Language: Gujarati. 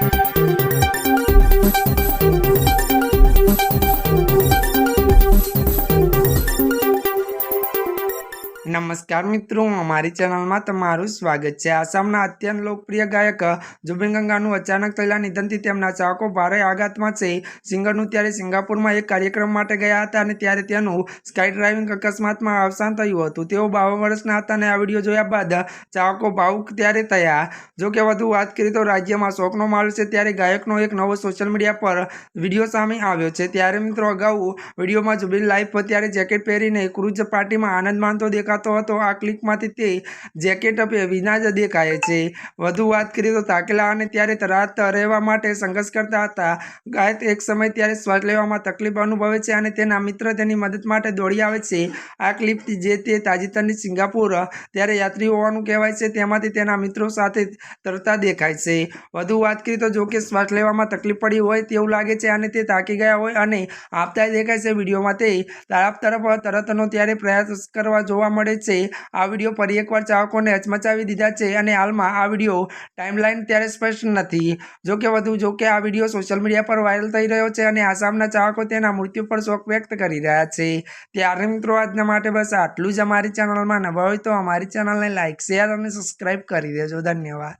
Thank you. નમસ્કાર મિત્રો, અમારી ચેનલમાં તમારું સ્વાગત છે. આસામના અત્યંત લોકપ્રિય ગાયક જુબિન ગંગાનું અચાનક થયેલા નિધનથી તેમના ચાહકો ભારે આઘાતમાં છે. સિંગરનું ત્યારે સિંગાપુરમાં એક કાર્યક્રમ માટે ગયા હતા અને ત્યારે તેનું સ્કાય ડ્રાઇવિંગ અકસ્માતમાં અવસાન થયું હતું. તેઓ બાવન વર્ષના હતા અને આ વીડિયો જોયા બાદ ચાહકો ભાવુક ત્યારે થયા. જો કે વધુ વાત કરીએ તો રાજ્યમાં શોકનો માહોલ છે. ત્યારે ગાયકનો એક નવો સોશિયલ મીડિયા પર વીડિયો સામે આવ્યો છે. ત્યારે મિત્રો અગાઉ વિડીયોમાં જુબિન લાઈફ ત્યારે જેકેટ પહેરીને ક્રુઝ પાર્ટીમાં આનંદ માનતો દેખાતો હતો. આ ક્લિપમાંથી તે જેકેટ વિના જ દેખાય છે. વધુ વાત કરીએ તો તાકેલા અને ત્યારે તરાત રહેવા માટે સંઘર્ષ કરતા હતા. ગાયક એક સમય ત્યારે શ્વાસ લેવામાં તકલીફ અનુભવે છે અને તેના મિત્ર તેની મદદ માટે દોડી આવે છે. આ ક્લિપ જે તે તાજેતરની સિંગાપુર ત્યારે યાત્રી હોવાનું કહેવાય છે. તેમાંથી તેના મિત્રો સાથે તરતા દેખાય છે. વધુ વાત કરીએ તો જો કે શ્વાસ લેવામાં તકલીફ પડી હોય તેવું લાગે છે અને તે તાકી ગયા હોય અને આપતા દેખાય છે. વિડીયોમાં તે તળાપ તરફ તરતનો ત્યારે પ્રયાસ કરવા જોવા મળે છે. આ વીડિયો ફરી એકવાર ચાહકોને હચમચાવી દીધા છે અને હાલમાં આ વીડિયો ટાઈમલાઈન ત્યારે સ્પષ્ટ નથી. જો કે વધુ, જો કે આ વીડિયો સોશિયલ મીડિયા પર વાયરલ થઈ રહ્યો છે અને આસામના ચાહકો તેના મૃત્યુ પર શોક વ્યક્ત કરી રહ્યા છે. ત્યારે મિત્રો, આજના માટે બસ આટલું જ અમારી ચેનલમાં નવા હોય તો અમારી ચેનલને લાઇક શેર અને સબસ્ક્રાઈબ કરી દેજો. ધન્યવાદ.